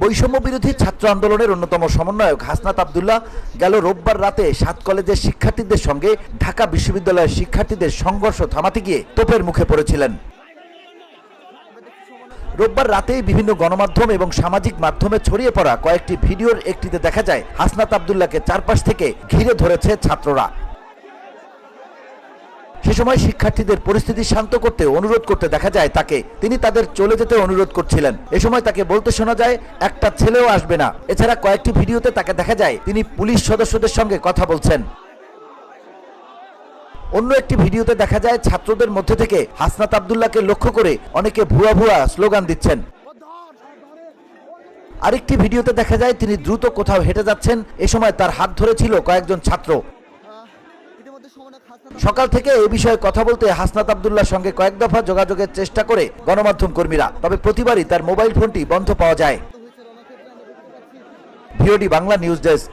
বৈষম্য বিরোধী ছাত্র আন্দোলনের অন্যতম সমন্বয়ক হাসনাত আবদুল্লাহ গেল রোববার রাতে সাত কলেজের শিক্ষার্থীদের সঙ্গে ঢাকা বিশ্ববিদ্যালয়ের শিক্ষার্থীদের সংঘর্ষ থামাতে গিয়ে তোপের মুখে পড়েছিলেন। রোববার রাতেই বিভিন্ন গণমাধ্যম এবং সামাজিক মাধ্যমে ছড়িয়ে পড়া কয়েকটি ভিডিওর একটিতে দেখা যায়, হাসনাত আবদুল্লাহকে চারপাশ থেকে ঘিরে ধরেছে ছাত্ররা। সে সময় শিক্ষার্থীদের পরিস্থিতি শান্ত করতে, অনুরোধ করতে দেখা যায় তাকে। তিনি তাদের চলে যেতে অনুরোধ করছিলেন। এ সময় তাকে বলতে শোনা যায়, একটা ছেলেও আসবে না। এছাড়া কয়েকটি ভিডিওতে তাকে দেখা যায়, তিনি পুলিশ সদস্যদের সঙ্গে কথা বলছেন। অন্য একটি ভিডিওতে দেখা যায়, ছাত্রদের মধ্যে থেকে হাসনাত আবদুল্লাহকে লক্ষ্য করে অনেকে ভুয়া ভুয়া স্লোগান দিচ্ছেন। আরেকটি ভিডিওতে দেখা যায়, তিনি দ্রুত কোথাও হেঁটে যাচ্ছেন। এ সময় তার হাত ধরেছিল কয়েকজন ছাত্র আহ, ইতিমধ্যে সমন্বয়ক হাসনাত সকাল থেকে এ বিষয়ে কথা বলতে হাসনাত আবদুল্লাহর সঙ্গে কয়েক দফা যোগাযোগের চেষ্টা করে গণমাধ্যম কর্মীরা, তবে প্রতিবারই তার মোবাইল ফোনটি বন্ধ পাওয়া যায়। VOD Bangla news desk